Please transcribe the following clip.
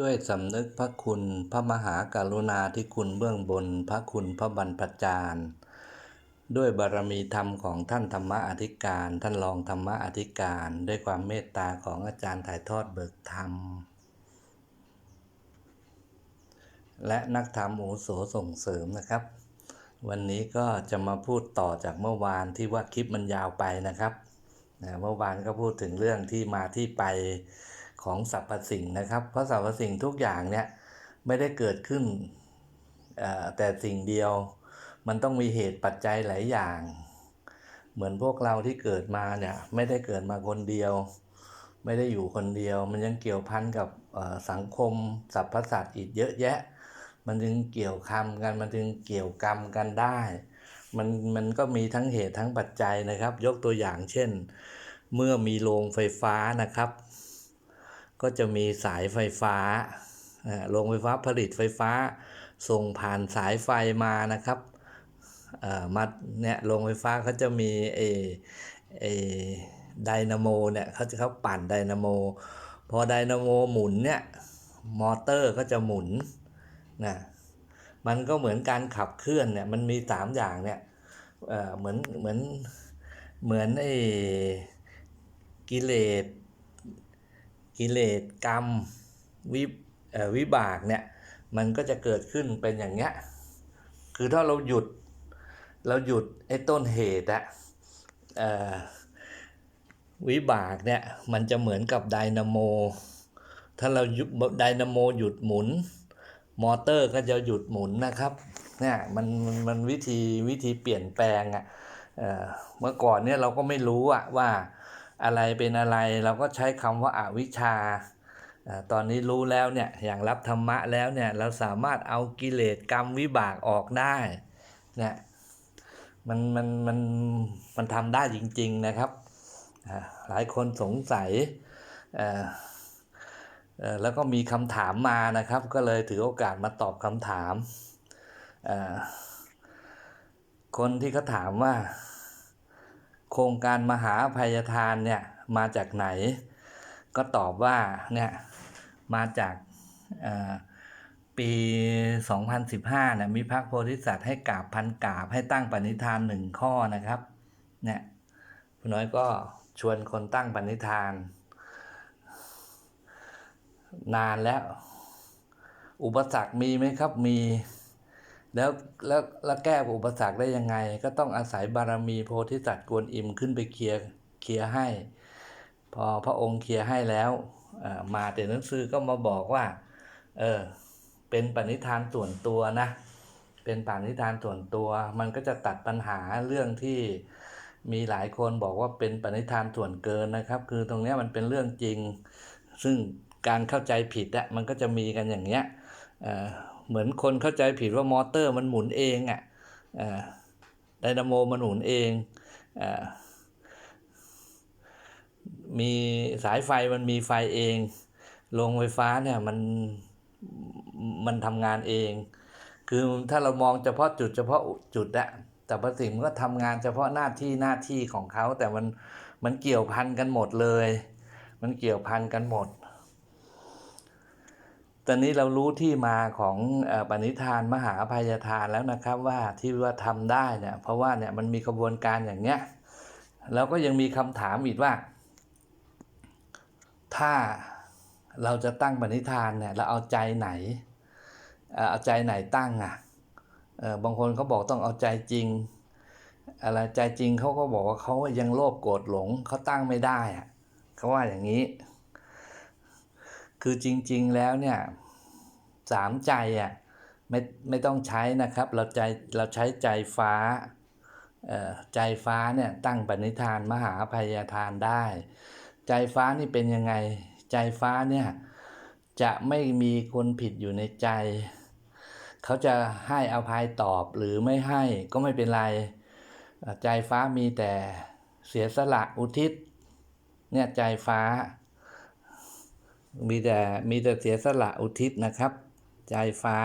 ด้วยสำนึกพระคุณพระมหากรุณาธิคุณเบื้องบนพระคุณพระบรรพจารย์ด้วยบารมีธรรมของท่านธรรมอธิการ ท่านรองธรรมอธิการ ด้วยความเมตตาของอาจารย์ถ่ายทอดเบิกธรรม และนักธรรมโอโสส่งเสริมนะครับ วันนี้ก็จะมาพูดต่อจากเมื่อวานที่ว่าคลิปมันยาวไปนะครับเมื่อวานก็พูดถึงเรื่องที่มาที่ไป ของสรรพสิ่งนะครับ เพราะสรรพสิ่งทุกอย่างเนี่ยไม่ได้เกิดขึ้นแต่สิ่งเดียวมันต้องมีเหตุปัจจัยหลายอย่าง เหมือนพวกเราที่เกิดมาเนี่ยไม่ได้เกิดมาคนเดียว ไม่ได้อยู่คนเดียว มันยังเกี่ยวพันกับสังคมสรรพสัตว์อีกเยอะแยะ มันจึงเกี่ยวคำกันมันจึงเกี่ยวกรรมกันได้มันมันก็มีทั้งเหตุทั้งปัจจัยนะครับ ยกตัวอย่างเช่น เมื่อมีโรงไฟฟ้านะครับ ก็จะมีสายไฟฟ้าโรงไฟฟ้าผลิตไฟฟ้า ส่งผ่านสายไฟมานะครับเอ่อมาเนี่ยโรงไฟฟ้าเขาจะมีเอเอไดนาโมเนี่ยเขาจะเขาปั่นไดนาโม พอไดนาโมหมุนเนี่ยมอเตอร์ก็จะหมุนนะมันก็เหมือนการขับเคลื่อนเนี่ยมันมีสามอย่างเนี่ยเอ่อเหมือนเหมือนเหมือนไอ้กิเลส กิเลสกรรมวิวิบากเนี่ยมันก็จะเกิดขึ้นเป็นอย่างเงี้ย คือถ้าเราหยุด เราหยุดไอ้ต้นเหตุอะวิบากเนี่ยมันจะเหมือนกับไดนาโม ถ้าเราหยุดไดนาโมหยุดหมุน มอเตอร์ก็จะหยุดหมุนนะครับเนี่ยมันมันมันวิธีวิธีเปลี่ยนแปลงอะ่ะเมื่อก่อนเนี่ยเราก็ไม่รู้อะว่า อะไรเป็นอะไรเราก็ใช้คำว่าอาวิชชา ตอนนี้รู้แล้วเนี่ยอย่างรับธรรมะแล้วเนี่ยเราสามารถเอากิเลสกรรมวิบากออกได้เนี่ยมันมันมันมันทำได้จริง ๆนะครับ หลายคนสงสัยแล้วก็มีคำถามมานะครับ ก็เลยถือโอกาสมาตอบคำถาม คนที่เขาถามว่า โครงการมหาอภัยทานเนี่ยมาจากไหน ก็ตอบว่าเนี่ยมาจากเอ่อปี 2015เนี่ยมีพระโพธิสัตว์ให้กราบพันกราบให้ตั้งปณิธานหนึ่งข้อนะครับเนี่ยคุณน้อยก็ชวนคนตั้งปณิธาน นานแล้ว อุปสรรคมีไหมครับมี แล้วแล้วแล้วแก้อุปสรรคได้ยังไง ก็ต้องอาศัยบารมีโพธิสัตว์กวนอิมขึ้นไปเคลียร์เคลียร์ให้ พอพระองค์เคลียร์ให้แล้วมาแต่หนังสือก็มาบอกว่าเออเป็นปณิธานส่วนตัวนะเป็นปณิธานส่วนตัว มันก็จะตัดปัญหาเรื่องที่มีหลายคนบอกว่าเป็นปณิธานส่วนเกินนะครับ คือตรงนี้มันเป็นเรื่องจริง ซึ่งการเข้าใจผิดอะมันก็จะมีกันอย่างเงี้ย เหมือนคนเข้าใจผิดว่ามอเตอร์มันหมุนเองอะเอ่อไดนาโมมันหมุนเองอ่อมีสายไฟมันมีไฟเองโรงไฟฟ้าเนี่ยมันมันทำงานเอง คือถ้าเรามองเฉพาะจุดเฉพาะจุดอะแต่ประสิ่งมันก็ทำงานเฉพาะหน้าที่หน้าที่ของเขาแต่มันมันเกี่ยวพันกันหมดเลย มันเกี่ยวพันกันหมด ตอนนี้เรารู้ที่มาของปณิธานมหาอภัยทานแล้วนะครับว่าที่ว่าทำได้เนี่ยเพราะว่าเนี่ยมันมีกระบวนการอย่างเงี้ยแล้วก็ยังมีคำถามอีกว่า ถ้าเราจะตั้งปณิธานเนี่ยเราเอาใจไหนเอาใจไหนตั้งอะบางคนเขาบอกต้องเอาใจจริงอะไรใจจริงเขาก็บอกว่าเขายังโลภโกรธหลงเขาตั้งไม่ได้อะเขาว่าอย่างนี้ คือจริง ๆแล้วเนี่ยสามใจอะไม่ไม่ต้องใช้นะครับ เราใจเราใช้ใจฟ้าเอ่อใจฟ้าเนี่ยตั้งปณิธานมหาอภัยทานได้ ใจฟ้านี่เป็นยังไง ใจฟ้าเนี่ยจะไม่มีคนผิดอยู่ในใจ เขาจะให้อภัยตอบหรือไม่ให้ก็ไม่เป็นไร ใจฟ้ามีแต่เสียสละอุทิศเนี่ยใจฟ้า มีแต่มีแต่เสียสละอุทิศนะครับ ใจฟ้า